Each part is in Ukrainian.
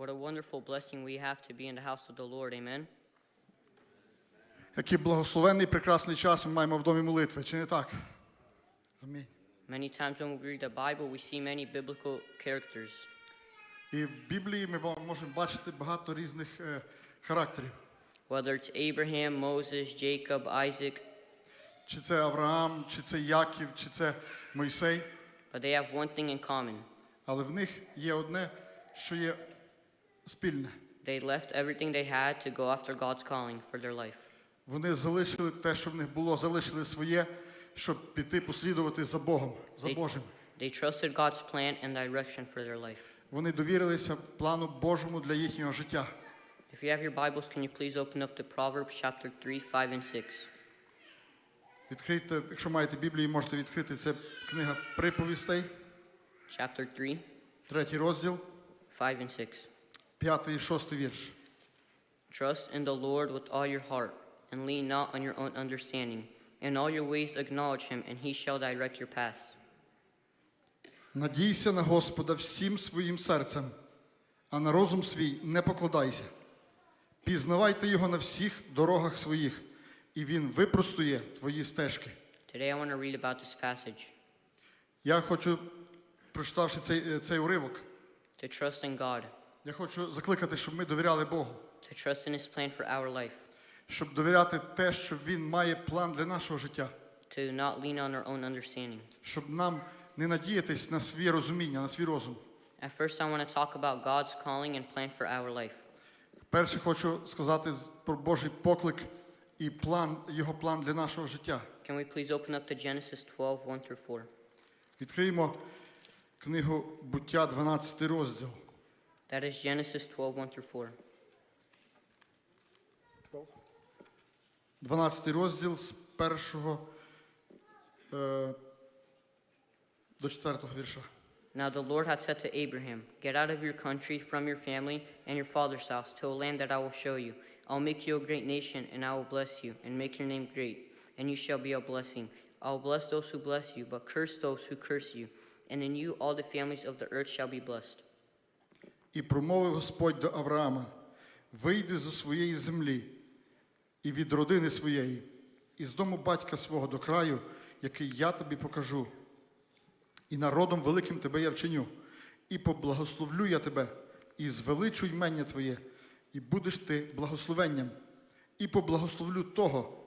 What a wonderful blessing we have to be in the house of the Lord. Amen. Який благословенний прекрасний час ми маємо в домі молитви, чи не так? Амінь. Many times when we read the Bible, we see many biblical characters. І в Біблії ми можемо бачити багато різних е, характерів. Whether it's Abraham, Moses, Jacob, Isaac, Чи це Авраам, чи це Яків, чи це Мойсей. but they have one thing in common. Але в них є одне, що є спільне. They left everything they had to go after God's calling for their life. Вони залишили те, що в них було, залишили своє, щоб піти послідувати за Богом, за They- Божим. They trusted God's plan and direction for their life. Вони довірилися плану Божому для їхнього життя. If you have your Bibles, can you please open up to Proverbs chapter 3, 5, and 6? Відкрийте, якщо маєте Біблію, можете відкрити. Це книга приповістей, Chapter 3, третій розділ, 5, and 6. П'ятий і шостий вірш. Trust in the Lord with all your heart, and lean not on your own understanding. In all your ways acknowledge him, and he shall direct your paths. Надійся на Господа всім своїм серцем, а на розум свій не покладайся. Пізнавайте його на всіх дорогах своїх, і він випростує твої стежки. Today I want to read about this passage Я хочу, прочитавши цей, е, цей уривок, to trust in God, я хочу закликати, щоб ми довіряли Богу, to trust in his plan for our life, щоб довіряти те, що Він має план для нашого життя, to not lean on our own understanding. щоб нам не надіятись на своє розуміння, на свій розум. At first, I want to talk about God's calling and plan for our life. Перше хочу сказати про Божий поклик і план, його план для нашого життя. Can we please open up to Genesis 12, 1 through 4? Відкриємо книгу Буття, 12 розділ. That is Genesis 12, 1 through 4. 12 розділ з першого е, до четвертого вірша. Now the Lord had said to Abraham, Get out of your country, from your family, and your father's house, to a land that I will show you. I'll make you a great nation, and I will bless you, and make your name great, and you shall be a blessing. I will bless those who bless you, but curse those who curse you. And in you all the families of the earth shall be blessed. І промовив Господь до Авраама: Вийди зі своєї землі і від родини своєї, і з дому батька свого до краю, який я тобі покажу. І народом великим тебе я вчиню, і поблагословлю я тебе, і звеличу ймення твоє, і будеш ти благословенням, і поблагословлю того,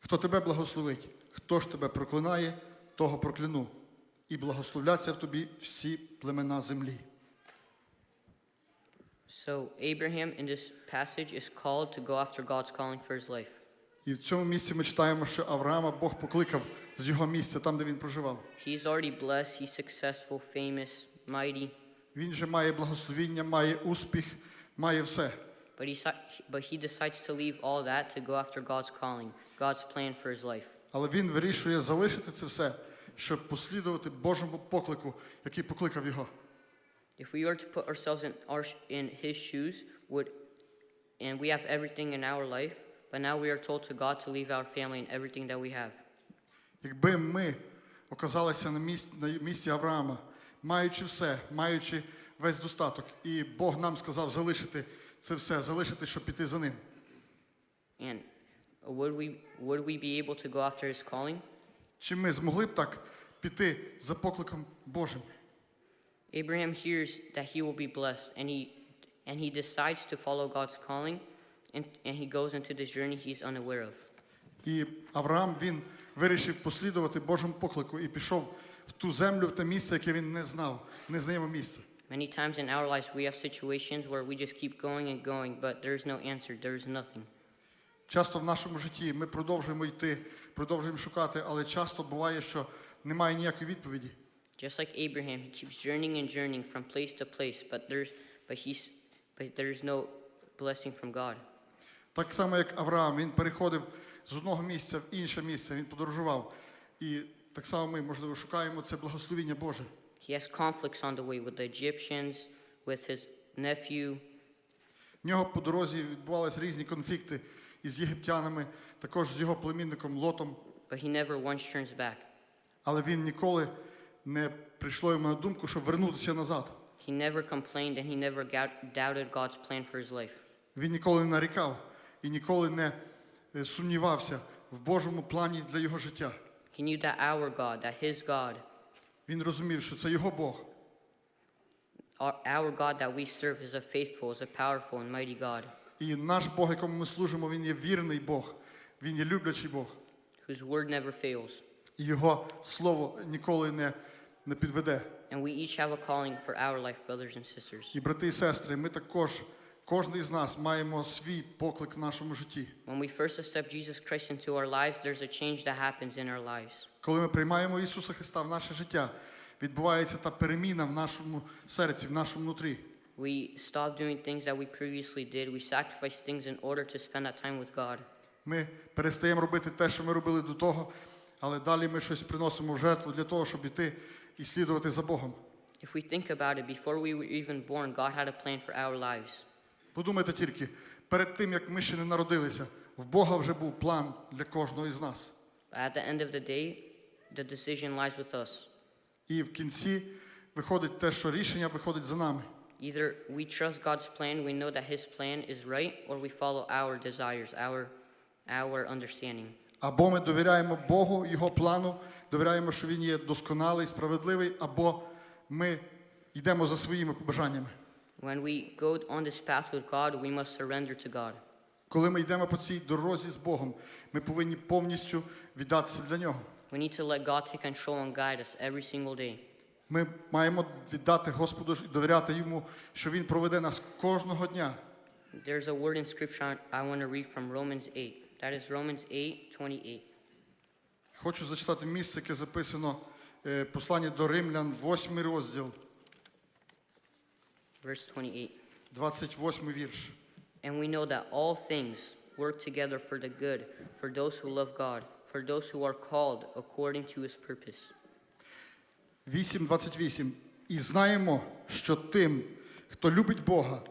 хто тебе благословить, хто ж тебе проклинає, того прокляну, і благословляться в тобі всі племена землі. So Abraham in this passage is called to go after God's calling for his life. І в цьому місці ми читаємо, що Авраама Бог покликав з його місця, там, де він проживав. He's already blessed, he's successful, famous, mighty, Він же має благословіння, має успіх, має все. but he, but he decides to leave all that to go after God's calling, God's plan for his life. Але він вирішує залишити це все, щоб послідувати Божому поклику, який покликав його. If we are to put ourselves in, our, sh- in his shoes, would, and we have everything in our life, but now we are told to God to leave our family and everything that we have. Якби ми оказалися на місці, на місці Авраама, маючи все, маючи весь достаток, і Бог нам сказав залишити це все, залишити, щоб піти за ним. And would we, would we be able to go after his calling? Чи ми змогли б так піти за покликом Божим? Abraham hears that he will be blessed, and he, and he decides to follow God's calling, and, and he goes into this journey he's unaware of. І Авраам він вирішив послідувати Божому поклику і пішов в ту землю, в те місце, яке він не знав, незнайоме місце. Many times in our lives, we have situations where we just keep going and going, but there's no answer, there's nothing. Часто в нашому житті ми продовжуємо йти, продовжуємо шукати, але часто буває, що немає ніякої відповіді. Just like Abraham, he keeps journeying and journeying from place to place, but there's, but he's, but there's no blessing from God. Так само, як Авраам, він переходив з одного місця в інше місце, він подорожував. І так само ми, можливо, шукаємо це благословіння Боже. He has conflicts on the way with the Egyptians, with his nephew, В нього по дорозі відбувалися різні конфлікти із єгиптянами, також з його племінником Лотом. but he never once turns back. Але він ніколи не прийшло йому на думку, щоб вернутися назад. He never complained and he never doubted God's plan for his life. Він ніколи не нарікав і ніколи не е, сумнівався в Божому плані для його життя. He knew that our God, that his God, Він розумів, що це його Бог. our, our God that we serve is a faithful, is a powerful and mighty God, І наш Бог, якому ми служимо, він є вірний Бог, він є люблячий Бог. whose word never fails. І його слово ніколи не, не підведе. And we each have a calling for our life, brothers and sisters. І брати і сестри, ми також, кожен із нас маємо свій поклик в нашому житті. When we first accept Jesus Christ into our lives, there's a change that happens in our lives. Коли ми приймаємо Ісуса Христа в наше життя, відбувається та переміна в нашому серці, в нашому нутрі. We stop doing things that we previously did. We sacrifice things in order to spend that time with God. Ми перестаємо робити те, що ми робили до того, але далі ми щось приносимо в жертву для того, щоб іти і слідувати за Богом. If we think about it, before we were even born, God had a plan for our lives. Подумайте тільки, перед тим, як ми ще не народилися, в Бога вже був план для кожного із нас. But at the end of the day, the decision lies with us. І в кінці виходить те, що рішення виходить за нами. Either we trust God's plan, we know that His plan is right, or we follow our desires, our, our understanding. Або ми довіряємо Богу, Його плану, довіряємо, що Він є досконалий, справедливий, або ми йдемо за своїми побажаннями. When we go on this path with God, we must surrender to God. Коли ми йдемо по цій дорозі з Богом, ми повинні повністю віддатися для нього. We need to let God take control and guide us every single day. Ми маємо віддати Господу і довіряти йому, що Він проведе нас кожного дня. There's a word in Scripture I- I want to read from Romans 8. That is Romans 8 28. Хочу зачитати місце, яке записано е, послання до Римлян, 8 розділ, Verse 28. 28 вірш. And we know that all things work together for the good, for those who love God, for those who are called according to his purpose. 8.28. І знаємо, що тим, хто любить Бога,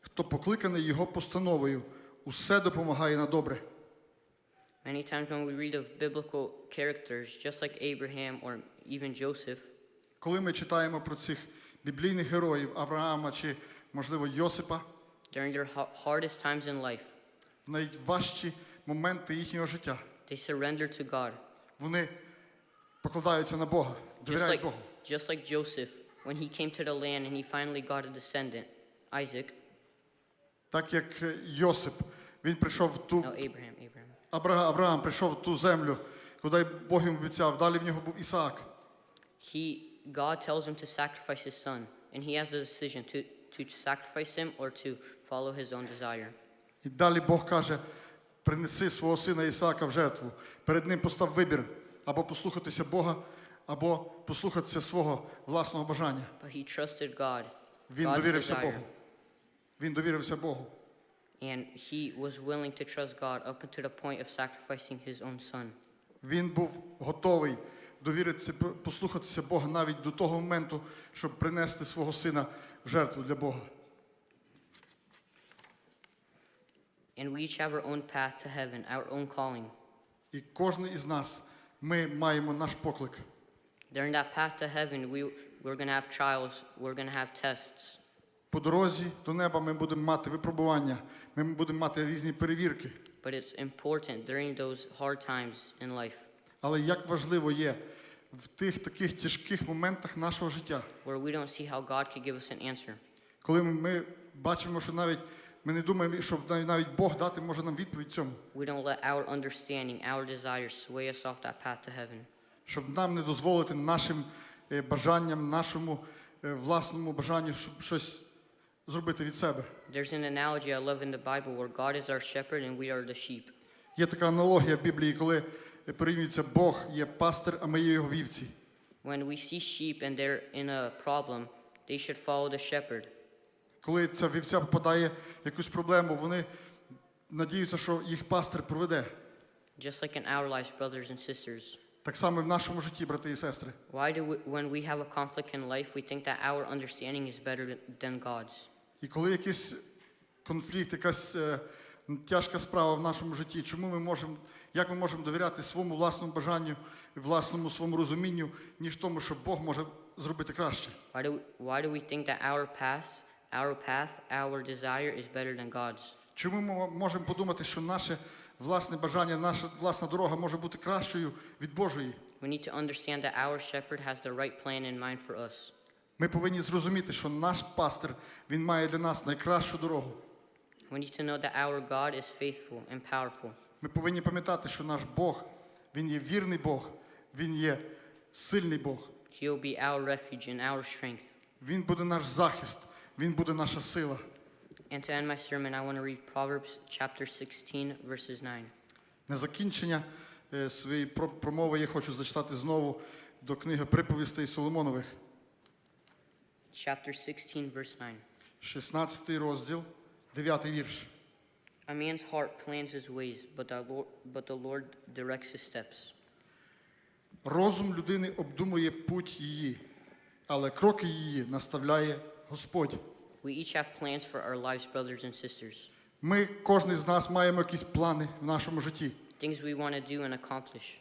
хто покликаний Його постановою, усе допомагає на добре. Many times when we read of biblical characters, just like Abraham or even Joseph, Коли ми читаємо про цих біблійних героїв Авраама чи, можливо, Йосипа, during their ha- hardest times in life, в найважчі моменти їхнього життя, they surrender to God. вони покладаються на Бога, Just довіряють like, Богу. just like Joseph, when he came to the land and he finally got a descendant, Isaac, Так як е, Йосип, він прийшов в ту no, Abraham, Abraham. Абра- Авраам прийшов в ту землю, куди Бог йому обіцяв. Далі в нього був Ісаак. He, God tells him to sacrifice his son, and he has a decision to, to sacrifice him or to follow his own desire. І далі Бог каже: принеси свого сина Ісаака в жертву. Перед ним постав вибір або послухатися Бога, або послухатися свого власного бажання. But he trusted God, Він довірився Богу. Він довірився Богу. and he was willing to trust God up unto the point of sacrificing his own son. Він був готовий довіритися, послухатися Бога навіть до того моменту, щоб принести свого сина в жертву для Бога. And we each have our own path to heaven, our own calling. І кожен із нас ми маємо наш поклик. During that path to heaven, we, we're going to have trials, we're going to have tests. По дорозі до неба ми будемо мати випробування, ми будемо мати різні перевірки. But it's important during those hard times in life Але як важливо є в тих таких тяжких моментах нашого життя, where we don't see how God could give us an answer. коли ми бачимо, що навіть ми не думаємо, що навіть- Бог дати може нам відповідь цьому, We don't let our understanding, our desires sway us off that path to heaven. щоб нам не дозволити нашим е, бажанням, нашому е, власному бажанню, щоб щось зробити від себе. There's an analogy I love in the Bible where God is our shepherd and we are the sheep. Є така аналогія в Біблії, коли е, порівнюється Бог є пастир, а ми є його вівці. When we see sheep and they're in a problem, they should follow the shepherd. Коли ця вівця попадає в якусь проблему, вони надіються, що їх пастир проведе. Just like in our lives, brothers and sisters. Так само і в нашому житті, брати і сестри. Why do we, when we have a conflict in life, we think that our understanding is better th- than God's? І коли якийсь конфлікт, якась е, тяжка справа в нашому житті, чому ми можемо, як ми можемо довіряти своєму власному бажанню, власному своєму розумінню, ніж тому, що Бог може зробити краще? Why do, why do we think that our path, our path, our desire is better than God's? Чому ми можемо подумати, що наше власне бажання, наша власна дорога може бути кращою від Божої? We need to understand that our shepherd has the right plan in mind for us. Ми повинні зрозуміти, що наш пастир він має для нас найкращу дорогу. We need to know that our God is faithful and powerful. Ми повинні пам'ятати, що наш Бог, він є вірний Бог, він є сильний Бог. He will be our refuge and our strength. Він буде наш захист, він буде наша сила. And to end my sermon, I want to read Proverbs chapter 16, verses 9. На закінчення е, своєї промови я хочу зачитати знову до книги приповістей Соломонових, Chapter 16, verse 9. 16 розділ, 9 вірш. A man's heart plans his ways, but the Lord, but the Lord directs his steps. Розум людини обдумує путь її, але кроки її наставляє Господь. We each have plans for our lives, brothers and sisters. Ми, кожен з нас, маємо якісь плани в нашому житті, Things we want to do and accomplish.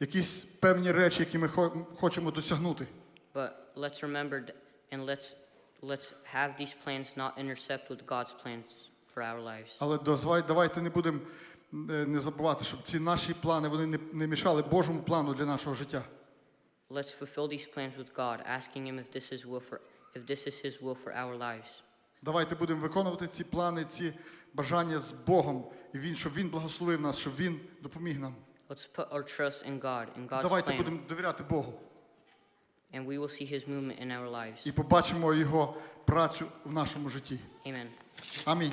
якісь певні речі, які ми хо- хочемо досягнути. But let's remember th- and let's, let's have these plans not intercept with God's plans for our lives. Але дозвай- давайте не будемо е, не забувати, щоб ці наші плани вони не, не мішали Божому плану для нашого життя. Let's fulfill these plans with God, asking Him if this is will for if this is His will for our lives. Давайте будемо виконувати ці плани, ці бажання з Богом, і він, щоб Він благословив нас, щоб Він допоміг нам. Let's put our trust in God and God's Давайте plan, будемо довіряти Богу and we will see His movement in our lives. і побачимо Його працю в нашому житті. Amen. Амінь.